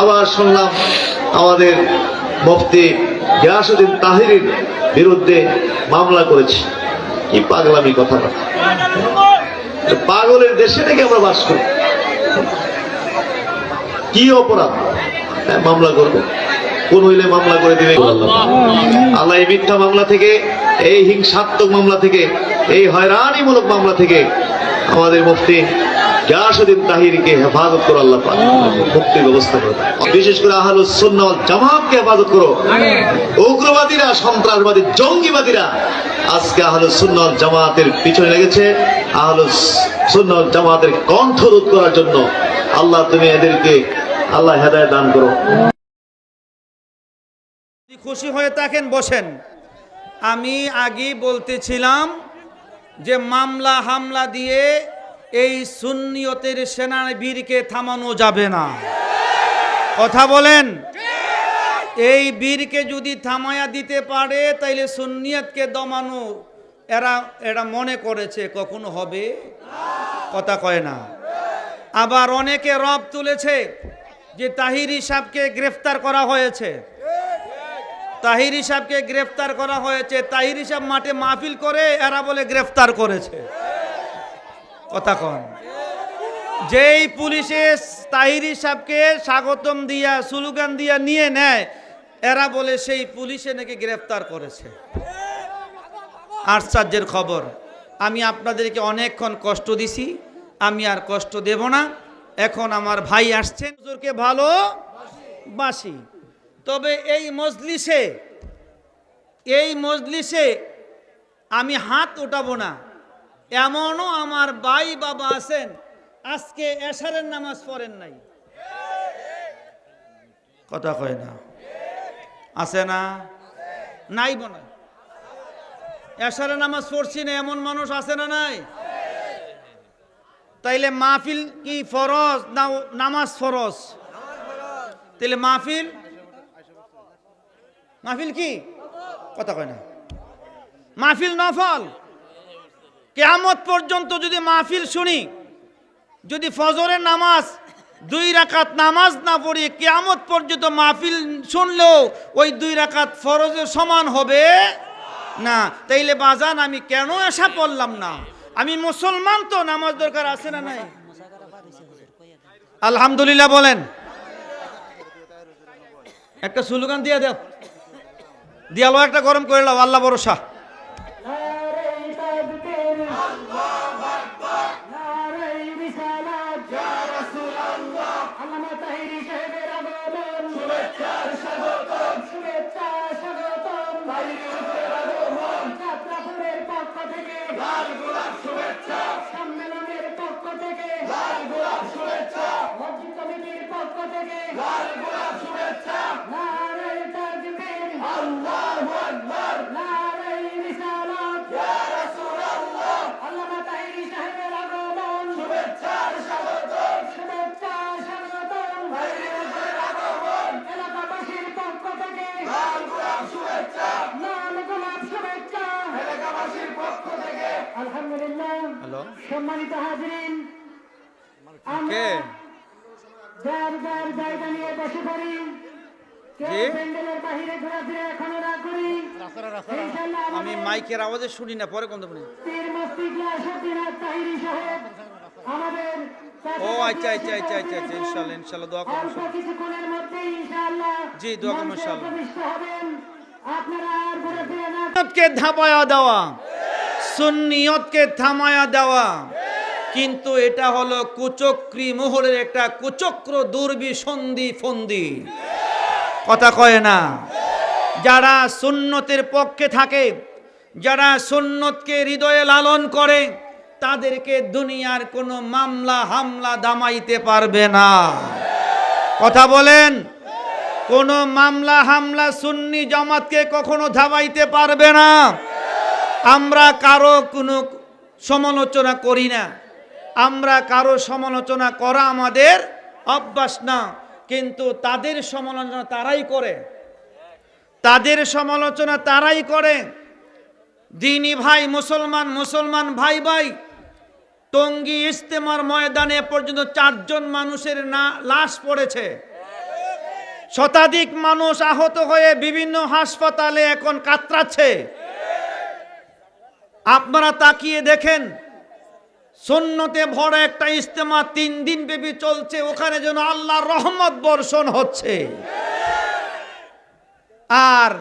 আবার শুনলাম আমাদের মুফতি গিয়াসুদ্দিন তাহিরের বিরুদ্ধে মামলা করেছে। কি পাগলামি কথা পাগলের দেশে নাকি আমরা বাস করি? কি অপরাধ? হ্যাঁ, মামলা করব। কোন হইলে মামলা করে দিবে? আল্লাহ আল্লাহ এই মিথ্যা মামলা থেকে এই হিংসাত্মক মামলা থেকে এই হয়রানিমূলক মামলা থেকে আমাদের মুফতি গিয়াসুদ্দিন তাহিরকে হেফাজত করো আল্লাহ পাক। মুক্তির ব্যবস্থা করো বিশেষ করে আহলুস সুন্নাহ ওয়াল জামাতকে হেফাজত করো। উগ্রবাদীরা সন্ত্রাসবাদী জঙ্গিবাদীরা আজকে আহলুস সুন্নাহ ওয়াল জামাতের পিছনে লেগেছে। আহলুস সুন্নাহ ওয়াল জামাতের কণ্ঠরোধ করার জন্য আল্লাহ তুমি এদেরকে আল্লাহ হেদায়েত দান করো। যদি খুশি হয়ে থাকেন বসেন। আমি আগে বলতেছিলাম যে মামলা হামলা দিয়ে এই সুন্নিয়তের সেনাবীরকে থামানো যাবে না। কথা বলেন? এই বীরকে যদি থামায়া দিতে পারে, তাইলে সুন্নিয়তকে দমানো এরা এরা মনে করেছে কখনো হবে? কথা কয় না। আবার অনেকে রব তুলেছে যে তাহিরি সাহেবকে গ্রেফতার করা হয়েছে। তাহিরি সাহেবকে গ্রেফতার করা হয়েছে, তাহিরি সাহেব মাঠে মাহফিল করে, এরা বলে গ্রেফতার করেছে। কথা কন। যেই পুলিশে তাহিরি সাহেবকে স্বাগতম দিয়া, সুলুগান দিয়া নিয়ে নেয়, এরা বলে সেই পুলিশে নাকি গ্রেফতার করেছে। আশ্চর্যের খবর, আমি আপনাদেরকে অনেকক্ষণ কষ্ট দিছি, আমি আর কষ্ট দেব না। এখন আমার ভাই আসছেন, হুজুরকে ভালো বাসি। তবে এই মজলিসে এই মজলিসে আমি হাত উঠাবো না। এমনও আমার ভাই বাবা আছেন আজকে এশারের নামাজ পড়েন নাই। কথা কয় না। আছে না? নাই বনা এশারের নামাজ পড়ছি না এমন মানুষ আছে না নাই? তাইলে মাহফিল কি ফরজ না নামাজ ফরজ? তাইলে মাহফিল? মাহফিল কি? কথা কয় না। মাহফিল নফল? কেয়ামত পর্যন্ত যদি মাহফিল শুনি, যদি ফজরের নামাজ দুই রাকাত নামাজ না পড়ি, কেয়ামত পর্যন্ত মাহফিল শুনলেও ওই দুই রাকাত ফরজের সমান হবে? না। তাইলে বাজান, আমি কেন আশা পড়লাম না? আমি মুসলমান তো, নামাজ দরকার আছে না নাই? আলহামদুলিল্লাহ বলেন। একটা স্লোগান দিয়ে দাও। দিয়ালো একটা গরম করে লাও, আল্লাহ ভরসা। থেকে মসজিদ কমিটির পক্ষ থেকে নারে তাকবীর আলহামদুলিল্লাহ। সম্মানিত হাজিরিন যার যার জায়গা নিয়ে বসে পড়ি আমি মাইকের আওয়াজে শুনি না পরে কোন ও আচ্ছা আচ্ছা আচ্ছা আচ্ছা আচ্ছা ইনশাল্লাহ ইনশাল্লাহ দোয়া করুন জি, দোয়া করুন, মঞ্চে ইনশাআল্লাহ। আপনারা আর ঘুরে ফিরে না সুন্নিয়তকে ধাপায়া দেওয়া। সুন্নিয়তকে থামায়া দেওয়া। কিন্তু এটা হলো কুচক্রি মোহরের একটা কুচক্র দুর্বিসন্ধি ফন্দি। কথা কয় না? যারা সুন্নতের পক্ষে থাকে, যারা সুন্নতকে হৃদয়ে লালন করে, তাদেরকে দুনিয়ার কোনো মামলা হামলা দামাইতে পারবে না। কথা বলেন? কোনো মামলা হামলা সুন্নি জামাতকে কখনো ধাবাইতে পারবে না। আমরা কারও কোনো সমালোচনা করি না। আমরা কারও সমালোচনা করা আমাদের অভ্যাস না। কিন্তু তাদের সমালোচনা তারাই করে। তাদের সমালোচনা তারাই করে। দিনী ভাই মুসলমান মুসলমান ভাই ভাই, টঙ্গী ইস্তেমার ময়দানে পর্যন্ত চারজন মানুষের না, লাশ পড়েছে। শতাধিক মানুষ আহত হয়ে বিভিন্ন হাসপাতালে এখন কাতরাচ্ছে। আপনারা তাকিয়ে দেখেন, সুন্নতে ভরা একটা ইস্তেমা তিন দিন ব্যাপী চলছে, ওখানে যেন আল্লাহর রহমত বর্ষণ হচ্ছে। আর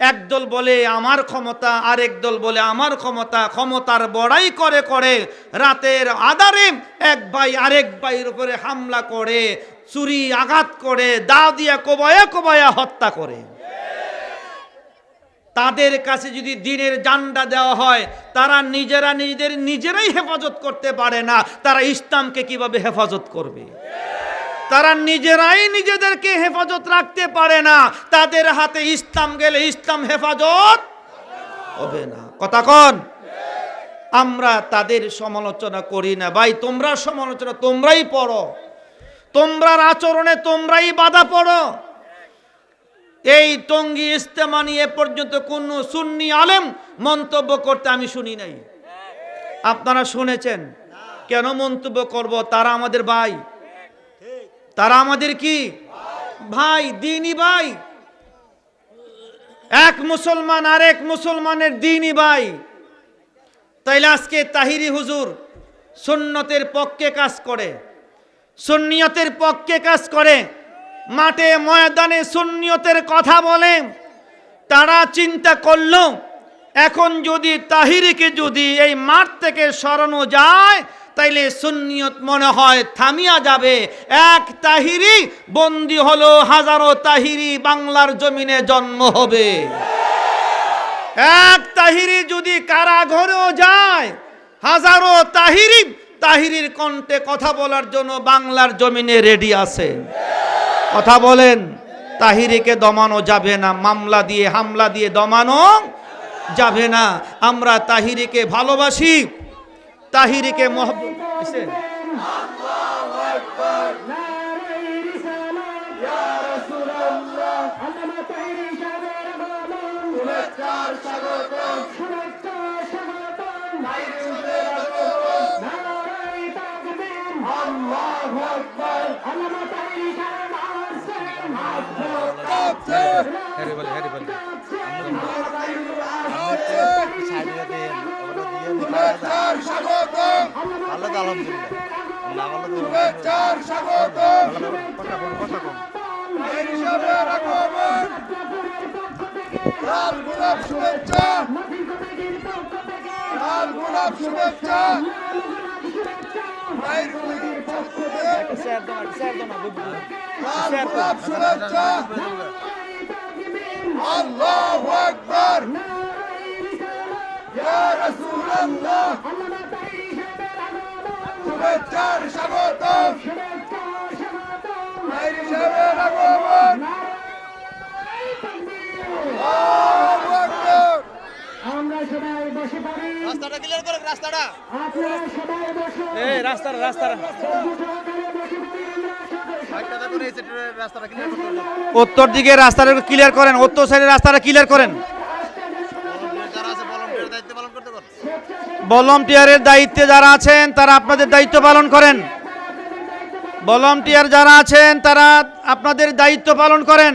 একদল বলে, আমার ক্ষমতা আর একদল বলে, আমার ক্ষমতা, ক্ষমতার বড়াই করে করে রাতের আধারে এক ভাই আরেক ভাইয়ের উপরে হামলা করে, চুরি আঘাত করে দা দিয়া কোবায়া কোবায়া হত্যা করে। তাদের কাছে যদি দিনের জান্ডা দেওয়া হয়, তারা নিজেরা নিজেদের নিজেরাই হেফাজত করতে পারে না। তারা ইসলামকে কীভাবে হেফাজত করবে? তারা নিজেরাই নিজেদেরকে হেফাজত রাখতে পারে না। তাদের হাতে ইসলাম গেলে ইসলাম হেফাজত হবে না। কথা কন। আমরা তাদের সমালোচনা করি না। ভাই, তোমরা সমালোচনা, তোমরাই পড়ো। তোমরার আচরণে তোমরাই বাধা পড়ো। এই টঙ্গি ইস্তেমা নিয়ে পর্যন্ত কোন সুন্নি আলেম মন্তব্য করতে আমি শুনি নাই। আপনারা শুনেছেন? কেন মন্তব্য করব? তারা আমাদের ভাই। তারা আমাদের কি? ভাই, দিনই ভাই। এক মুসলমান আর এক মুসলমানের দিনই ভাই। তাইলে আজকে তাহিরি হুজুর সুন্নতের পক্ষে কাজ করে। সুন্নিয়তের পক্ষে কাজ করে। মাঠে ময়দানে সুন্নিয়তের কথা বলে, তারা চিন্তা করল, এখন যদি তাহিরিকে যদি এই মাঠ থেকে সরানো যায়, তাইলে সুন্নিয়ত মনে হয় থামিয়া যাবে। এক তাহিরি বন্দি হলো হাজারো তাহিরি বাংলার জমিনে জন্ম হবে। এক তাহিরি যদি কারাঘরেও যায়, হাজারো তাহিরি, তাহিরির কণ্ঠে কথা বলার জন্য বাংলার জমিনে রেডি আছে। কথা বলেন, তাহিরিকে দমানো যাবে না, মামলা দিয়ে, হামলা দিয়ে দমানো যাবে না। আমরা তাহিরিকে ভালোবাসি, তাহিরিকে মহব্বত আল্লাহ আলহামদুলিল্লাহ শুভেচ্ছা লাল গোলাপ শুভেচ্ছা শুভেচ্ছা আল্লাহু আকবার ইয়া রাসূলুল্লাহ শুভেচ্ছার স্বাগতম আমরা সবাই বসে পড়ি। রাস্তাটা ক্লিয়ার করে রাস্তাটা। আপনারা সবাই বসে এই রাস্তাটা রাস্তাটা। উত্তর দিকে রাস্তাটা ক্লিয়ার করেন উত্তর সাইডের রাস্তাটা ক্লিয়ার করেন। ভলান্টিয়ারের দায়িত্বে যারা আছেন তারা আপনাদের দায়িত্ব পালন করেন। ভলান্টিয়ার যারা আছেন তারা আপনাদের দায়িত্ব পালন করেন।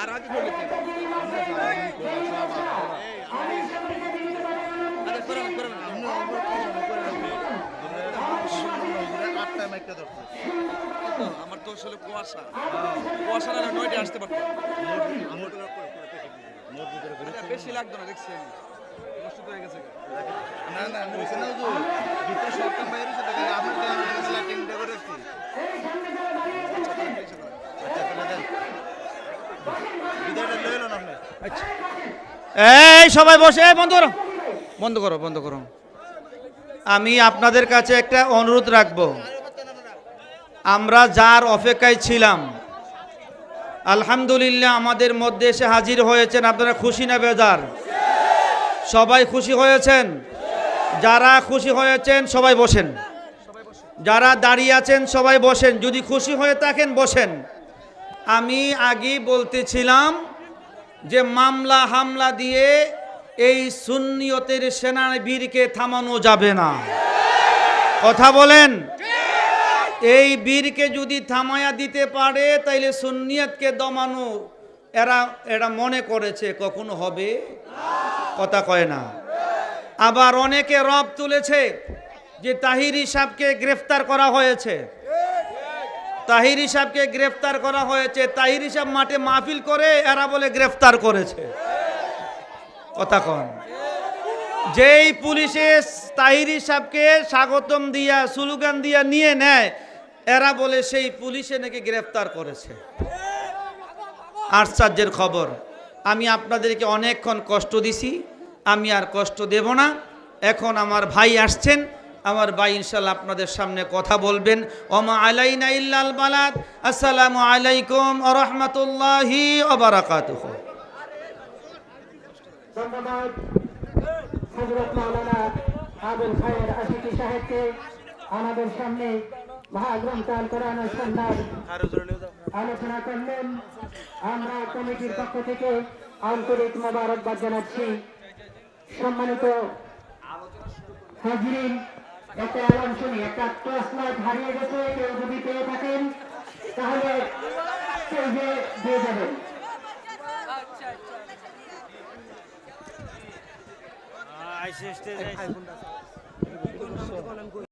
আর আগে বলেছে আমার তো আসলে কুয়াশা। কুয়াশা না নয়টা আসতে পারতো। বেশি লাগতো না দেখছি আমি। কষ্ট তো হয়ে গেছে। না না হয়েছে না দুটো সপ্তাহ বাইরে তো আমি করে রাখছি আচ্ছা তাহলে দেন বিদায়টা লইল না আপনি এই, সবাই বসে বন্ধ করো। বন্ধ করো বন্ধ করো। আমি আপনাদের কাছে একটা অনুরোধ রাখব। আমরা যার অপেক্ষায় ছিলাম, আলহামদুলিল্লাহ আমাদের মধ্যে এসে হাজির হয়েছেন আপনারা খুশি না বেজার? সবাই খুশি হয়েছেন? যারা খুশি হয়েছেন, সবাই বসেন। যারা দাঁড়িয়ে আছেন, সবাই বসেন। যদি খুশি হয়ে থাকেন, বসেন। আমি আগে বলতেছিলাম যে মামলা হামলা দিয়ে এই সুন্নিয়তের সেনাবীরকে থামানো যাবে না। কথা বলেন? এই বীরকে যদি থামায়া দিতে পারে, তাইলে সুন্নিয়তকে দমানো এরা এরা মনে করেছে কখনো হবে? কথা কয় না। আবার অনেকে রব তুলেছে যে তাহিরি সাহেবকে গ্রেফতার করা হয়েছে। তাহিরি সাহেবকে গ্রেফতার করা হয়েছে। তাহিরি সাহেব মাঠে মাহফিল করে, এরা বলে গ্রেফতার করেছে। কথা কন। যেই পুলিশে তাহিরি সাহেবকে স্বাগতম দিয়া, স্লোগান দিয়া নিয়ে নেয়, এরা বলে সেই পুলিশে নাকি গ্রেফতার করেছে। আশ্চর্যের খবর, আমি আপনাদেরকে অনেকক্ষণ কষ্ট দিছি, আমি আর কষ্ট দেব না। এখন আমার ভাই আসছেন আমার ভাই ইনশাল্লাহ আপনাদের সামনে কথা বলবেন। ওমা আলাইনা ইল্লাল বালাদ। আসসালামু আলাইকুম রহমতুল্লাহি সাহেবকে আমাদের সামনে মহাগ্রন্থ আল কোরআন ও সন্ন্যার আলোচনা করলেন। আমরা কমিটির পক্ষ থেকে আন্তরিক মোবারকবাদ জানাচ্ছি। সম্মানিত হাজরিন একটা অ্যালার্ম শুনি একটা ক্লাস লাইট হারিয়ে গেছে কেউ যদি পেয়ে থাকেন তাহলে স্টেজে দিয়ে যাবেন আইসে স্টেজ